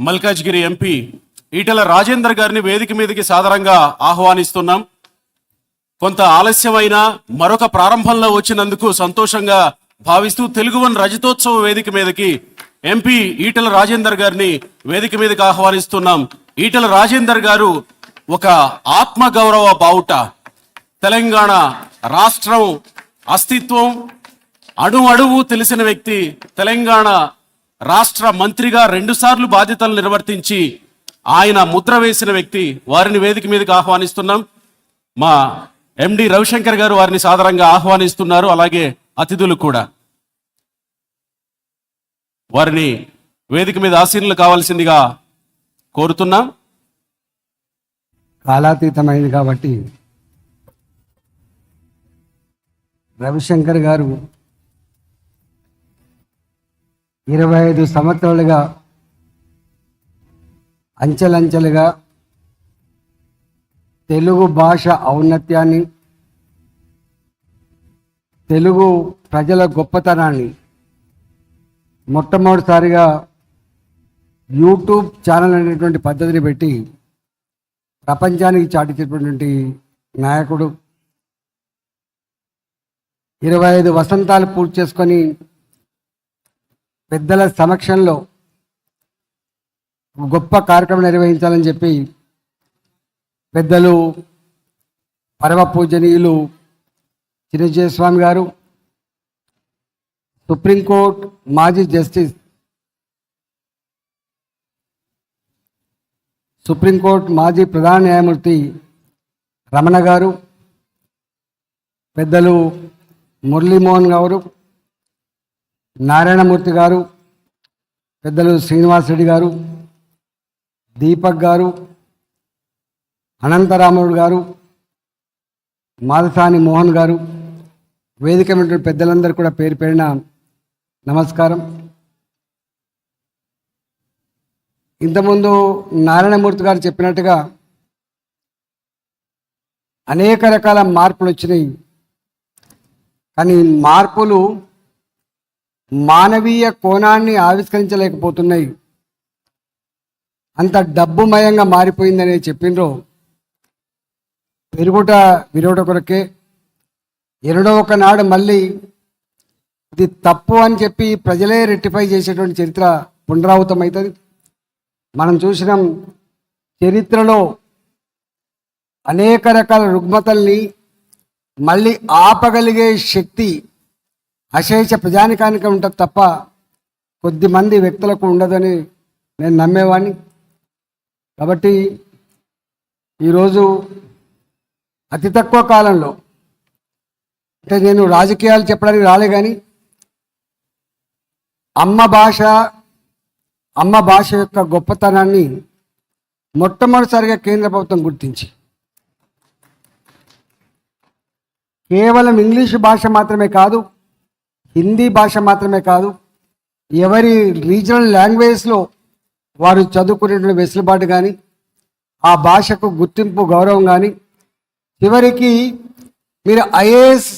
Malkajgiri MP Etela Rajender గారిని వేదిక మీదకి సాధారణంగా ఆహ్వానిస్తున్నాం. కొంత ఆలస్యమైన మరొక ప్రారంభంలో వచ్చినందుకు సంతోషంగా భావిస్తూ తెలుగు వన్ రజతోత్సవ వేదిక మీదకి ఎంపీ ఈటల రాజేందర్ గారిని వేదిక మీదకి ఆహ్వానిస్తున్నాం. ఈటల రాజేందర్ గారు ఒక ఆత్మ గౌరవ బావుట. తెలంగాణ రాష్ట్రం అస్తిత్వం అణు అడువు తెలిసిన వ్యక్తి తెలంగాణ రాష్ట్ర మంత్రిగా రెండుసార్లు బాధ్యతలు నిర్వర్తించి ఆయన ముద్ర వేసిన వ్యక్తి వారిని వేదిక మీదకి ఆహ్వానిస్తున్నాం. మా ఎండి రవిశంకర్ గారు వారిని సాధారణంగా ఆహ్వానిస్తున్నారు అలాగే అతిథులు కూడా. వారిని వేదిక మీద ఆసీనులు కావాల్సిందిగా కోరుతున్నాం. కాలాతీతమైంది కాబట్టి రవిశంకర్ గారు ఇరవై ఐదు సంవత్సరాలుగా అంచెలంచెలుగా తెలుగు భాష ఔన్నత్యాన్ని తెలుగు ప్రజల గొప్పతనాన్ని మొట్టమొదటిసారిగా యూట్యూబ్ ఛానల్ అనేటువంటి పద్ధతిని పెట్టి ప్రపంచానికి చాటించేటువంటి నాయకుడు. ఇరవై ఐదు వసంతాలు పూర్తి చేసుకొని పెద్దల సమక్షంలో గొప్ప కార్యక్రమం నిర్వహించాలని చెప్పి పెద్దలు పరమ పూజనీయులు చిరంజీవి గారు సుప్రీంకోర్టు మాజీ జస్టిస్ సుప్రీంకోర్టు మాజీ ప్రధాన న్యాయమూర్తి రమణ గారు పెద్దలు మురళీమోహన్ గారు నారాయణమూర్తి గారు పెద్దలు శ్రీనివాసరెడ్డి గారు దీపక్ గారు అనంతరాముడు గారు మాదసాని మోహన్ గారు వేదిక మీద పెద్దలందరూ కూడా పేరు పేరిన నమస్కారం. ఇంతకుముందు నారాయణమూర్తి గారు చెప్పినట్టుగా అనేక రకాల మార్పులు వచ్చినాయి. కానీ మార్పులు మానవీయ కోణాన్ని ఆవిష్కరించలేకపోతున్నాయి. అంత డబ్బుమయంగా మారిపోయిందని చెప్పిండ్రు. పెరుగుట విరుగుట కొరకే ఎన్నడో ఒకనాడు మళ్ళీ ఇది తప్పు అని చెప్పి ప్రజలే రెట్టిఫై చేసేటువంటి చరిత్ర పునరావృతం అవుతుంది మనం చూసినాం చరిత్రలో అనేక రకాల రుగ్మతల్ని మళ్ళీ ఆపగలిగే శక్తి అశేష ప్రజానికానికి ఉంటుంది తప్ప కొద్దిమంది వ్యక్తులకు ఉండదని నేను నమ్మేవాడిని కాబట్టి ఈరోజు అతి తక్కువ కాలంలో అంటే నేను రాజకీయాలు చెప్పడానికి రాలే కానీ అమ్మ భాష అమ్మ భాష యొక్క గొప్పతనాన్ని మొట్టమొదటిసారిగా కేంద్ర ప్రభుత్వం గుర్తించి. కేవలం ఇంగ్లీష్ భాష మాత్రమే కాదు హిందీ భాష మాత్రమే కాదు ఎవరి రీజనల్ లాంగ్వేజ్లో వారు చదువుకునేటువంటి వెసులుబాటు కానీ ఆ భాషకు గుర్తింపు గౌరవం కానీ చివరికి మీరు ఐఏఎస్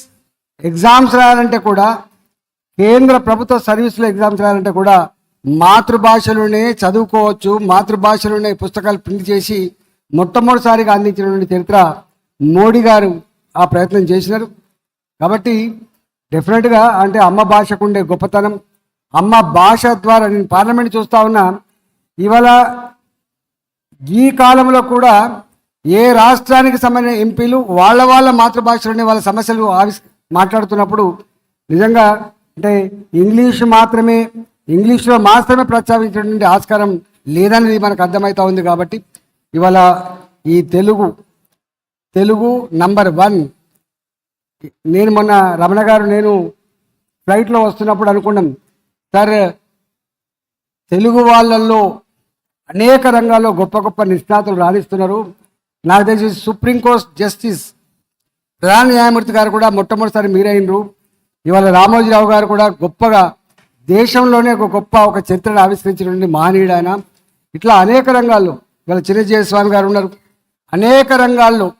ఎగ్జామ్స్ రాయాలంటే కూడా కేంద్ర ప్రభుత్వ సర్వీసులు ఎగ్జామ్స్ రాయాలంటే కూడా మాతృభాషలోనే చదువుకోవచ్చు మాతృభాషలోనే పుస్తకాలు ప్రింట్ చేసి మొట్టమొదటిసారిగా అందించినటువంటి చరిత్ర మోడీ గారు ఆ ప్రయత్నం చేసినారు. కాబట్టి డెఫినెట్గా అంటే అమ్మ భాషకు ఉండే గొప్పతనం. అమ్మ భాష ద్వారా నేను పార్లమెంట్ చూస్తా ఉన్నా. ఇవాళ ఈ కాలంలో కూడా ఏ రాష్ట్రానికి సంబంధించిన ఎంపీలు వాళ్ళ వాళ్ళ మాతృభాషలోనే వాళ్ళ సమస్యలు ఆవిష్ మాట్లాడుతున్నప్పుడు నిజంగా అంటే ఇంగ్లీష్ మాత్రమే ఇంగ్లీష్లో మాత్రమే ప్రస్తావించినటువంటి ఆస్కారం లేదనేది మనకు అర్థమవుతా ఉంది కాబట్టి ఇవాళ ఈ తెలుగు తెలుగు నంబర్ వన్ నేను మొన్న రమణ గారు నేను ఫ్లైట్లో వస్తున్నప్పుడు అనుకున్నాం సార్ తెలుగు వాళ్ళల్లో అనేక రంగాల్లో గొప్ప గొప్ప నిష్ణాతులు రాణిస్తున్నారు. నాకు తెలిసి సుప్రీంకోర్టు జస్టిస్ ప్రధాన న్యాయమూర్తి గారు కూడా మొట్టమొదటిసారి మీరైనరు. ఇవాళ రామోజీరావు గారు కూడా గొప్పగా దేశంలోనే ఒక గొప్ప ఒక చరిత్రను ఆవిష్కరించినటువంటి మహనీయుడు ఆయన. ఇట్లా అనేక రంగాల్లో ఇవాళ చిరంజీవి స్వామి గారు ఉన్నారు. అనేక రంగాల్లో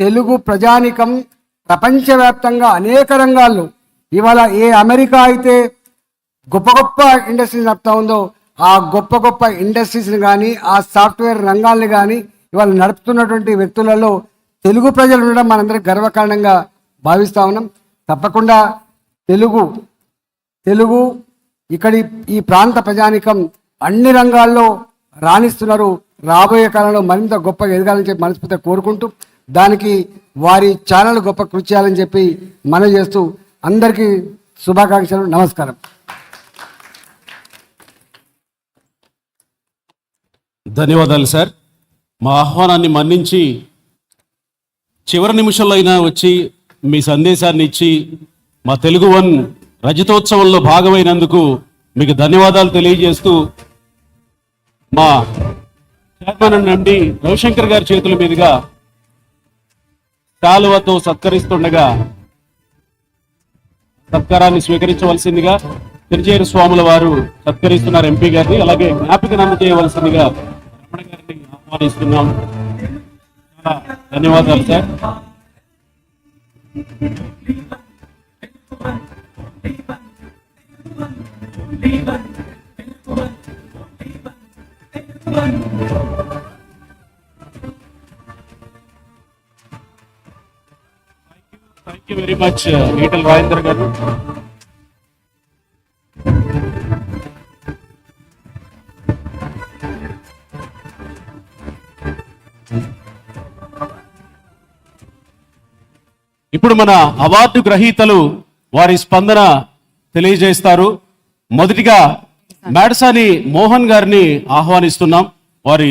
తెలుగు ప్రజానికం ప్రపంచవ్యాప్తంగా అనేక రంగాల్లో ఇవాళ ఏ అమెరికా అయితే గొప్ప గొప్ప ఇండస్ట్రీస్ నడుపుతా ఉందో ఆ గొప్ప గొప్ప ఇండస్ట్రీస్ని కానీ ఆ సాఫ్ట్వేర్ రంగాల్ని కానీ ఇవాళ నడుపుతున్నటువంటి వ్యక్తులలో తెలుగు ప్రజలు ఉండడం మనందరికీ గర్వకారణంగా భావిస్తా ఉన్నాం. తప్పకుండా తెలుగు తెలుగు ఇక్కడి ఈ ప్రాంత ప్రజానికం అన్ని రంగాల్లో రాణిస్తున్నారు. రాబోయే కాలంలో మరింత గొప్పగా ఎదగాలని చెప్పి మనస్ఫూర్తిగా కోరుకుంటూ దానికి వారి ఛానల్ గొప్ప కృషి చేయాలని చెప్పి మనవి చేస్తూ అందరికీ శుభాకాంక్షలు నమస్కారం. ధన్యవాదాలు సార్. మా ఆహ్వానాన్ని మన్నించి చివరి నిమిషంలో అయినా వచ్చి మీ సందేశాన్ని ఇచ్చి మా తెలుగు వన్ రజతోత్సవంలో భాగమైనందుకు మీకు ధన్యవాదాలు తెలియజేస్తూ మా చైర్మన్ నుండి రవిశంకర్ గారి చేతుల మీదుగా కాలువతో సత్కరిస్తుండగా సత్కారాన్ని స్వీకరించవలసిందిగా తిరుచేరు స్వాముల వారు సత్కరిస్తున్నారు ఎంపీ గారిని అలాగే జ్ఞాపికను అందజేయవలసిందిగా రమణ గారిని ఆహ్వానిస్తున్నాం చాలా ధన్యవాదాలు sir thank you very much Etela Rajender గారు. ఇప్పుడు మన అవార్డు గ్రహీతలు వారి స్పందన తెలియజేస్తారు. మొదటిగా మేడసాని మోహన్ గారిని ఆహ్వానిస్తున్నాం. వారి